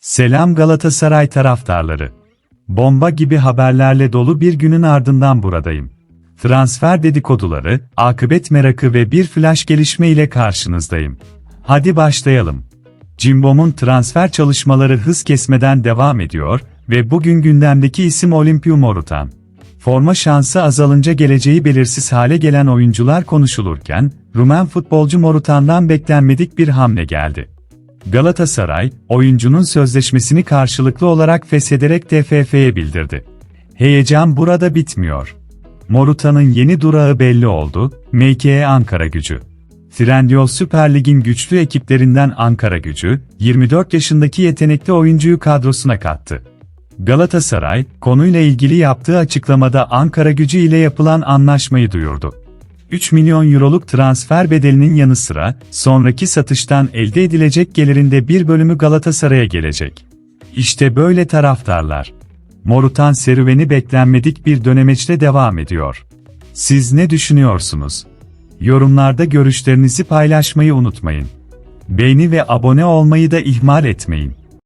Selam Galatasaray taraftarları. Bomba gibi haberlerle dolu bir günün ardından buradayım. Transfer dedikoduları, akıbet merakı ve bir flash gelişme ile karşınızdayım. Hadi başlayalım. Cimbom'un transfer çalışmaları hız kesmeden devam ediyor ve bugün gündemdeki isim Olimpiu Morutan. Forma şansı azalınca geleceği belirsiz hale gelen oyuncular konuşulurken, Rumen futbolcu Morutan'dan beklenmedik bir hamle geldi. Galatasaray, oyuncunun sözleşmesini karşılıklı olarak feshederek TFF'ye bildirdi. Heyecan burada bitmiyor. Morutan'ın yeni durağı belli oldu, MKE Ankara gücü. Trendyol Süper Lig'in güçlü ekiplerinden Ankara gücü, 24 yaşındaki yetenekli oyuncuyu kadrosuna kattı. Galatasaray, konuyla ilgili yaptığı açıklamada Ankara gücü ile yapılan anlaşmayı duyurdu. 3 milyon euroluk transfer bedelinin yanı sıra, sonraki satıştan elde edilecek gelirin de bir bölümü Galatasaray'a gelecek. İşte böyle taraftarlar. Morutan serüveni beklenmedik bir dönemeçle devam ediyor. Siz ne düşünüyorsunuz? Yorumlarda görüşlerinizi paylaşmayı unutmayın. Beğeni ve abone olmayı da ihmal etmeyin.